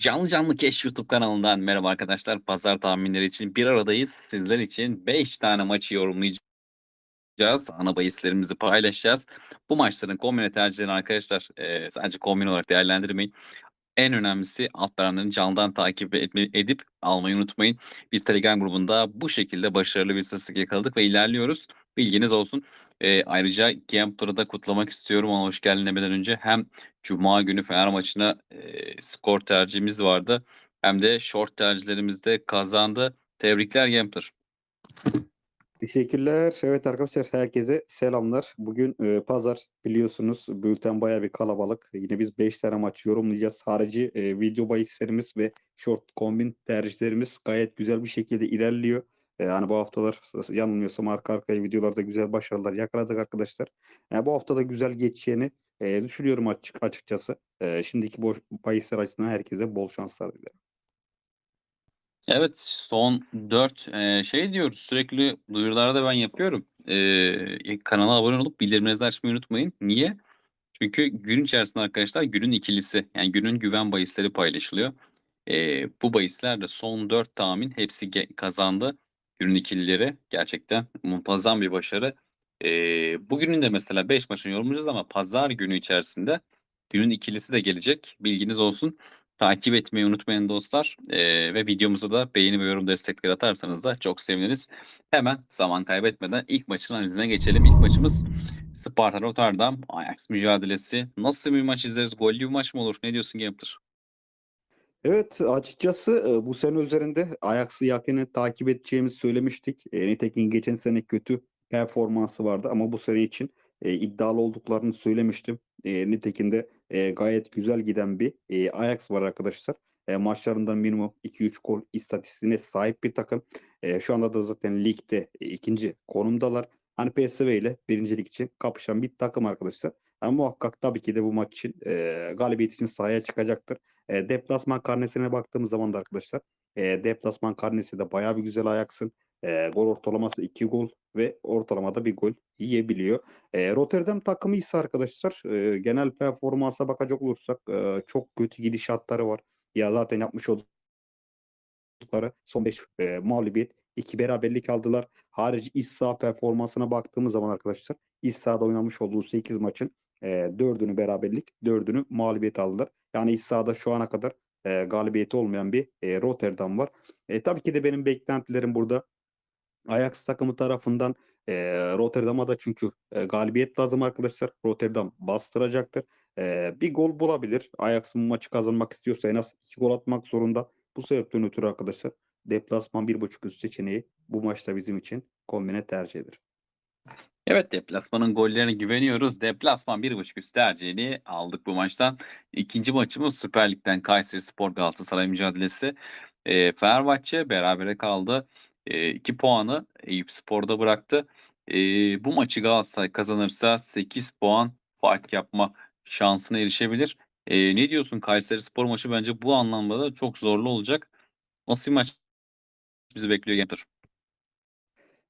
Canlı Canlı Keş YouTube kanalından merhaba arkadaşlar. Pazar tahminleri için bir aradayız. Sizler için 5 tane maçı yorumlayacağız. Ana bahislerimizi paylaşacağız. Bu maçların kombine tercihlerini arkadaşlar e, sadece kombine olarak değerlendirmeyin. En önemlisi altlarının canlıdan takip edip almayı unutmayın. Biz Telegram grubunda bu şekilde başarılı bir istatistik yakaladık ve ilerliyoruz. Bilginiz olsun. E, ayrıca Gambler'ı da kutlamak istiyorum. Ona hoş geldin demeden önce hem Cuma günü Fener maçına e, skor tercihimiz vardı. Hem de short tercihlerimizde kazandı. Tebrikler Gambler. Teşekkürler. Evet arkadaşlar herkese selamlar. Bugün e, pazar biliyorsunuz bülten baya bir kalabalık. Yine biz 5 tane maç yorumlayacağız. Harici e, video bahislerimiz ve short kombin tercihlerimiz gayet güzel bir şekilde ilerliyor. E, yani bu haftalar yanılmıyorsam arka arkaya videolarda güzel başarılar yakaladık arkadaşlar. Yani bu haftada güzel geçeceğini e, düşünüyorum açık açıkçası. E, şimdiki boş bahisler açısından herkese bol şanslar dilerim. Evet son 4 eee, şey diyoruz sürekli duyurularda ben yapıyorum. Eee, kanala abone olup bildirimlerinizi açmayı unutmayın. Niye? Çünkü gün içerisinde arkadaşlar günün ikilisi yani günün güven bahisleri paylaşılıyor. Eee, bu bahisler de son 4 tahmin hepsi kazandı. Günün ikilileri gerçekten muntazam bir başarı. Eee, bugünün de mesela 5 maçını yorumlayacağız ama pazar günü içerisinde günün ikilisi de gelecek. Bilginiz olsun. Takip etmeyi unutmayın dostlar. Ee, ve videomuza da beğeni ve yorum destekleri atarsanız da çok seviniriz. Hemen zaman kaybetmeden ilk maçın analizine geçelim. İlk maçımız Sparta Rotterdam Ajax mücadelesi. Nasıl bir maç izleriz? Gollü bir maç mı olur? Ne diyorsun Gambler? Evet açıkçası e, bu sene üzerinde Ajax'ı yakinen takip edeceğimizi söylemiştik. E, nitekim geçen sene kötü performansı vardı ama bu sene için e, iddialı olduklarını söylemiştim. E, nitekim de e, gayet güzel giden bir e, Ajax var arkadaşlar. E, maçlarından minimum 2-3 gol istatistiğine sahip bir takım. E, şu anda da zaten ligde e, ikinci konumdalar. Hani PSV ile birincilik için kapışan bir takım arkadaşlar. Yani muhakkak tabii ki de bu maç için e, galibiyet için sahaya çıkacaktır. E, deplasman karnesine baktığımız zaman da arkadaşlar e, deplasman karnesi de bayağı bir güzel ayaksın. E, gol ortalaması 2 gol ve ortalamada bir gol yiyebiliyor. E, Rotterdam takımı ise arkadaşlar e, genel performansa bakacak olursak e, çok kötü gidişatları var. Ya zaten yapmış oldukları son 5 e, mağlubiyet 2 beraberlik aldılar. Harici iç saha performansına baktığımız zaman arkadaşlar iç sahada oynamış olduğu 8 maçın e, 4'ünü beraberlik 4'ünü mağlubiyet aldılar. Yani iç sahada şu ana kadar e, galibiyeti olmayan bir e, Rotterdam var. E, tabii ki de benim beklentilerim burada Ajax takımı tarafından e, Rotterdam'a da çünkü e, galibiyet lazım arkadaşlar. Rotterdam bastıracaktır. E, bir gol bulabilir. Ajax'ın maçı kazanmak istiyorsa en az 2 gol atmak zorunda. Bu sebepten ötürü arkadaşlar deplasman 1.5 üst seçeneği bu maçta bizim için kombine tercihidir. Evet deplasmanın gollerine güveniyoruz. Deplasman 1.5 üst tercihini aldık bu maçtan. İkinci maçımız Süper Lig'den Kayseri Spor Galatasaray mücadelesi. E, Fenerbahçe berabere kaldı. 2 puanı Eyüp Spor'da bıraktı. E, bu maçı Galatasaray kazanırsa 8 puan fark yapma şansına erişebilir. E, ne diyorsun Kayseri Spor maçı bence bu anlamda da çok zorlu olacak. Nasıl bir maç bizi bekliyor Gambler?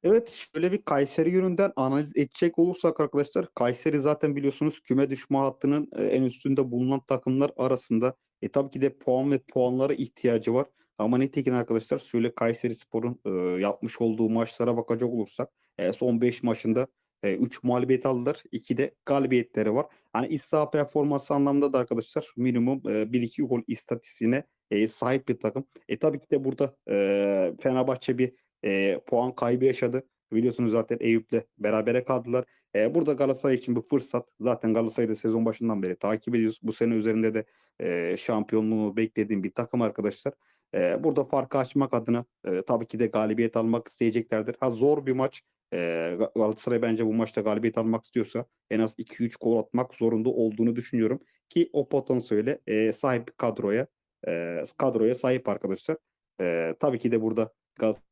Evet şöyle bir Kayseri yönünden analiz edecek olursak arkadaşlar Kayseri zaten biliyorsunuz küme düşme hattının e, en üstünde bulunan takımlar arasında. E tabii ki de puan ve puanlara ihtiyacı var. Ama nitekim arkadaşlar şöyle Kayseri Spor'un e, yapmış olduğu maçlara bakacak olursak e, son 5 maçında e, 3 mağlubiyet aldılar. 2 de galibiyetleri var. Hani iç saha performansı anlamında da arkadaşlar minimum e, 1-2 gol istatistiğine e, sahip bir takım. E tabii ki de burada e, Fenerbahçe bir e, puan kaybı yaşadı. Biliyorsunuz zaten Eyüp'le berabere kaldılar. E, burada Galatasaray için bir fırsat. Zaten Galatasaray'ı da sezon başından beri takip ediyoruz. Bu sene üzerinde de e, şampiyonluğu beklediğim bir takım arkadaşlar. E, burada farkı açmak adına e, tabii ki de galibiyet almak isteyeceklerdir. Ha zor bir maç. E, Galatasaray bence bu maçta galibiyet almak istiyorsa en az 2-3 gol atmak zorunda olduğunu düşünüyorum. Ki o potansiyele e, sahip kadroya e, kadroya sahip arkadaşlar. E, tabii ki de burada Galatasaray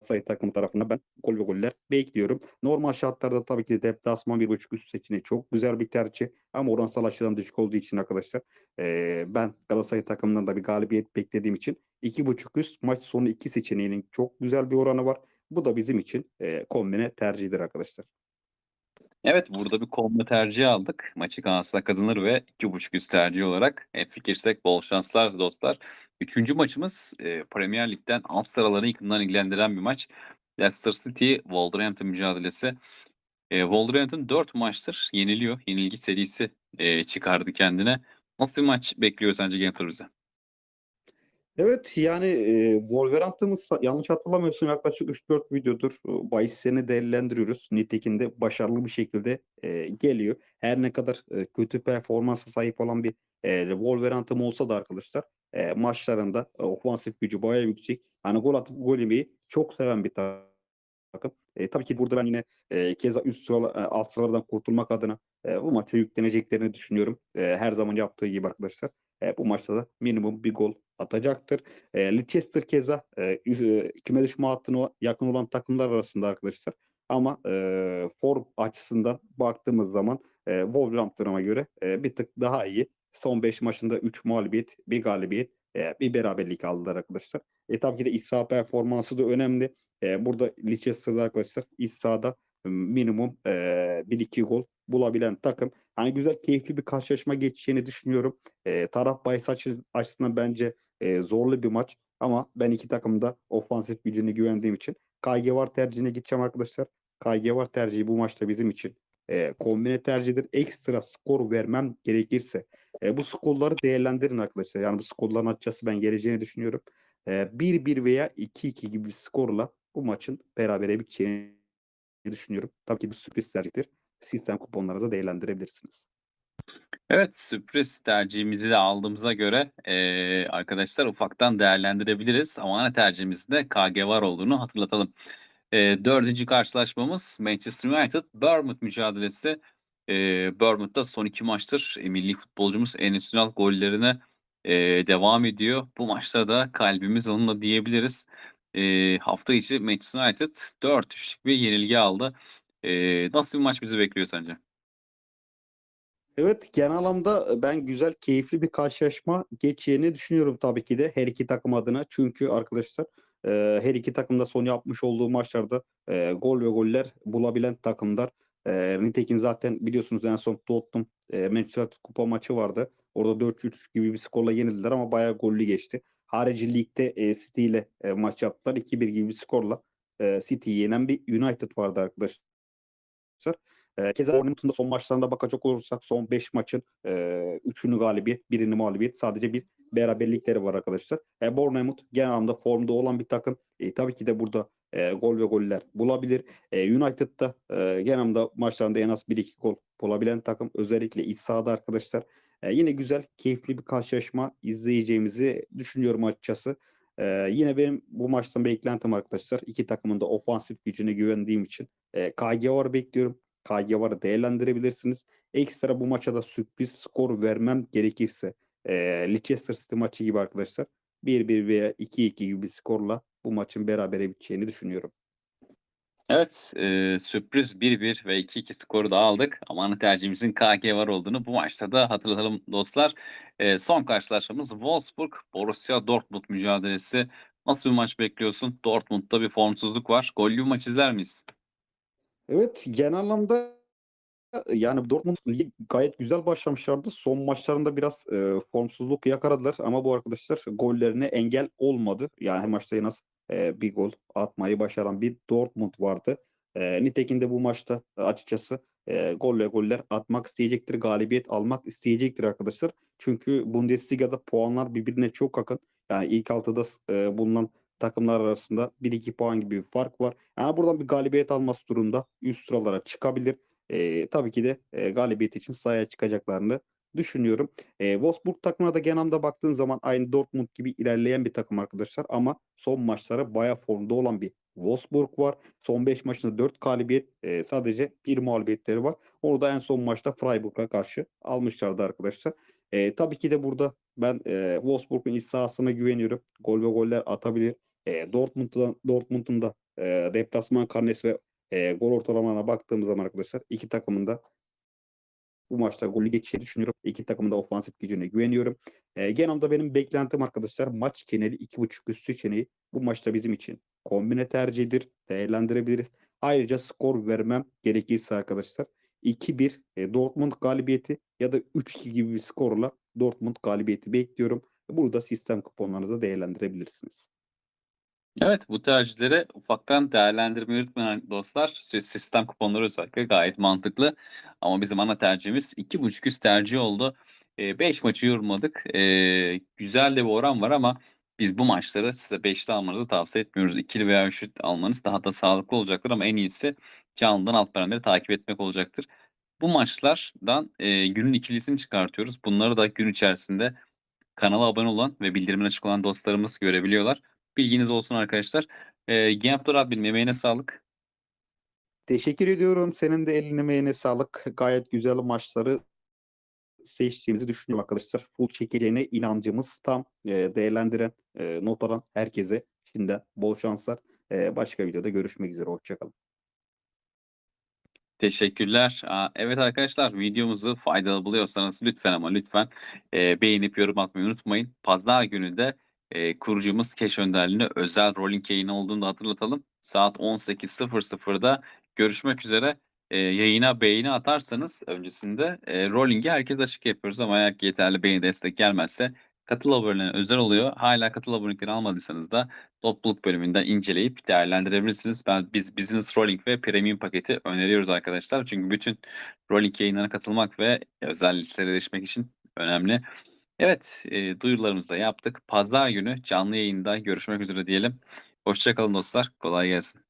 sayı takım tarafına ben gol ve goller bekliyorum. Normal şartlarda tabii ki de deplasman 1.5 üst seçeneği çok güzel bir tercih. Ama oransal açıdan düşük olduğu için arkadaşlar e, ben Galatasaray takımından da bir galibiyet beklediğim için 2.5 üst maç sonu 2 seçeneğinin çok güzel bir oranı var. Bu da bizim için e, kombine tercihidir arkadaşlar. Evet, burada bir kombo tercihi aldık. Maçı Galatasaray kazanır ve 2.5 üst tercihi olarak hemfikirsek bol şanslar dostlar. Üçüncü maçımız e, Premier Lig'den alt sıraları yakından ilgilendiren bir maç. Leicester City Wolverhampton mücadelesi. E, Wolverhampton 4 maçtır yeniliyor. Yenilgi serisi e, çıkardı kendine. Nasıl bir maç bekliyor sence Genfer bize? Evet yani e, Wolverhampton'ı sa- yanlış hatırlamıyorsam yaklaşık 3-4 videodur e, bahislerini değerlendiriyoruz. Nitekim de başarılı bir şekilde e, geliyor. Her ne kadar e, kötü performansa sahip olan bir e, Wolverhampton olsa da arkadaşlar e, maçlarında e, ofansif gücü bayağı yüksek. Hani gol atıp gol yemeyi çok seven bir takım. E, tabii ki burada ben yine e, keza üst sıra, e, alt sıralardan kurtulmak adına e, bu maça yükleneceklerini düşünüyorum. E, her zaman yaptığı gibi arkadaşlar. E, bu maçta da minimum bir gol atacaktır. E, Leicester keza e, e, küme düşme hattına yakın olan takımlar arasında arkadaşlar. Ama e, form açısından baktığımız zaman e, Wolverhampton'a göre e, bir tık daha iyi. Son 5 maçında 3 mağlubiyet, bir galibiyet, e, bir beraberlik aldılar arkadaşlar. E, tabii ki de iç performansı da önemli. E, burada Leicester'da arkadaşlar iç sahada minimum e, 1-2 gol bulabilen takım. Hani güzel keyifli bir karşılaşma geçeceğini düşünüyorum. E, taraf bahis açı- açısından bence e, zorlu bir maç. Ama ben iki takımın da ofansif gücüne güvendiğim için KG var tercihine gideceğim arkadaşlar. KG var tercihi bu maçta bizim için e, kombine tercihidir. Ekstra skor vermem gerekirse e, bu skorları değerlendirin arkadaşlar. Yani bu skorların açıkçası ben geleceğini düşünüyorum. E, 1-1 veya 2-2 gibi bir skorla bu maçın berabere biteceğini düşünüyorum. Tabii ki bir sürpriz tercihtir. Sistem kuponlarınıza değerlendirebilirsiniz. Evet, sürpriz tercihimizi de aldığımıza göre eee, arkadaşlar ufaktan değerlendirebiliriz. Ama ana tercihimizde KG var olduğunu hatırlatalım. Eee, dördüncü karşılaşmamız Manchester United Bournemouth mücadelesi. Eee Bournemouth'ta son iki maçtır e, milli futbolcumuz Enes Ünal gollerine eee, devam ediyor. Bu maçta da kalbimiz onunla diyebiliriz. Eee, hafta içi Manchester United 4-3'lük bir yenilgi aldı. Eee, nasıl bir maç bizi bekliyor sence? Evet, genel anlamda e, ben güzel, keyifli bir karşılaşma geçeceğini düşünüyorum tabii ki de her iki takım adına. Çünkü arkadaşlar e, her iki takım da son yapmış olduğu maçlarda e, gol ve goller bulabilen takımlar. E, nitekim zaten biliyorsunuz en son Tottenham e, Manchester kupa maçı vardı. Orada 4-3 gibi bir skorla yenildiler ama bayağı gollü geçti. Harici ligde e, City ile e, maç yaptılar. 2-1 gibi bir skorla e, City'yi yenen bir United vardı arkadaşlar. Eee, keza Bournemouth'un da son maçlarına bakacak olursak son 5 maçın eee 3'ünü galibiyet, 1'ini mağlubiyet. Sadece bir beraberlikleri var arkadaşlar. E, Bournemouth genel anlamda formda olan bir takım. E, tabii ki de burada eee, gol ve goller bulabilir. E, United'da eee genel anlamda maçlarında en az 1-2 gol bulabilen takım. Özellikle iç sahada arkadaşlar. E, yine güzel, keyifli bir karşılaşma izleyeceğimizi düşünüyorum açıkçası. Eee, yine benim bu maçtan beklentim arkadaşlar. iki takımın da ofansif gücüne güvendiğim için eee KG var bekliyorum. KG varı değerlendirebilirsiniz. Ekstra bu maça da sürpriz skor vermem gerekirse eee Leicester City maçı gibi arkadaşlar 1-1 veya 2-2 gibi bir skorla bu maçın berabere biteceğini düşünüyorum. Evet, eee, sürpriz 1-1 ve 2-2 skoru da aldık ama ana tercihimizin KG var olduğunu bu maçta da hatırlatalım dostlar. Eee, son karşılaşmamız Wolfsburg Borussia Dortmund mücadelesi. Nasıl bir maç bekliyorsun? Dortmund'da bir formsuzluk var. Gollü bir maç izler miyiz? Evet, genel anlamda yani Dortmund ligi gayet güzel başlamışlardı. Son maçlarında biraz eee, formsuzluk yakaladılar ama bu arkadaşlar gollerine engel olmadı. Yani her maçta en az eee, bir gol atmayı başaran bir Dortmund vardı. Eee nitekim de bu maçta e, açıkçası eee gol ve goller atmak isteyecektir, galibiyet almak isteyecektir arkadaşlar. Çünkü Bundesliga'da puanlar birbirine çok yakın. Yani ilk altıda eee, bulunan takımlar arasında 1-2 puan gibi bir fark var. Yani buradan bir galibiyet alması durumda üst sıralara çıkabilir. Eee, tabii ki de, eee, galibiyet için sahaya çıkacaklarını düşünüyorum. Eee, Wolfsburg takımına da genel anlamda baktığın zaman aynı Dortmund gibi ilerleyen bir takım arkadaşlar ama son maçlara bayağı formda olan bir Wolfsburg var. Son 5 maçında 4 galibiyet, eee, sadece 1 mağlubiyetleri var. Onu da en son maçta Freiburg'a karşı almışlardı arkadaşlar. Eee, tabii ki de burada ben, eee, Wolfsburg'un iç sahasına güveniyorum. Gol ve goller atabilir. Eee, Dortmund'da Dortmund'un da, eee, deplasman karnesi ve Eee, gol ortalamalarına baktığımız zaman arkadaşlar iki takımın da bu maçta golü geçeceğini düşünüyorum. İki takımın da ofansif gücüne güveniyorum. Eee, genel benim beklentim arkadaşlar maç geneli 2.5 üst seçeneği bu maçta bizim için kombine tercihidir. Değerlendirebiliriz. Ayrıca skor vermem gerekirse arkadaşlar 2-1 eee, Dortmund galibiyeti ya da 3-2 gibi bir skorla Dortmund galibiyeti bekliyorum. Burada sistem kuponlarınızı değerlendirebilirsiniz. Evet, bu tercihleri ufaktan değerlendirmeyi unutmayın dostlar. Si sistem kuponları özellikle gayet mantıklı ama bizim ana tercihimiz 2.5 üst tercih oldu. Eee, 5 maçı yorumladık. Eee, güzel de bir oran var ama biz bu maçları size 5'li almanızı tavsiye etmiyoruz. 2'li veya 3'lü almanız daha da sağlıklı olacaktır ama en iyisi canlıdan alt bölümleri takip etmek olacaktır. Bu maçlardan, eee, günün ikilisini çıkartıyoruz. Bunları da gün içerisinde kanala abone olan ve bildirimleri açık olan dostlarımız görebiliyorlar. Bilginiz olsun arkadaşlar. Eee, Gambler adminim emeğine sağlık. Teşekkür ediyorum. Senin de eline emeğine sağlık. Gayet güzel maçları seçtiğimizi düşünüyorum arkadaşlar. Full çekeceğine inancımız tam. Eee, değerlendiren, eee, not alan herkese şimdiden bol şanslar. Eee, başka videoda görüşmek üzere. Hoşça kalın. Teşekkürler. Evet arkadaşlar, videomuzu faydalı buluyorsanız lütfen ama lütfen, eee, beğenip yorum atmayı unutmayın. Pazar günü de, eee, kurucumuz Keş önderliğinde özel rolling yayını olduğunu da hatırlatalım. Saat 18.00'da görüşmek üzere. Eee, yayına beğeni atarsanız öncesinde, eee, rolling'i herkese açık yapıyoruz ama eğer yeterli beğeni destek gelmezse katıl abonelerine özel oluyor. Hâlâ katıl aboneliklerini almadıysanız da topluluk bölümünden inceleyip değerlendirebilirsiniz. Ben biz Business Rolling ve Premium paketi öneriyoruz arkadaşlar. Çünkü bütün rolling yayınlarına katılmak ve özel listelere erişmek için önemli. Evet, eee, duyurularımızı da yaptık. Pazar günü canlı yayında görüşmek üzere diyelim. Hoşça kalın dostlar. Kolay gelsin.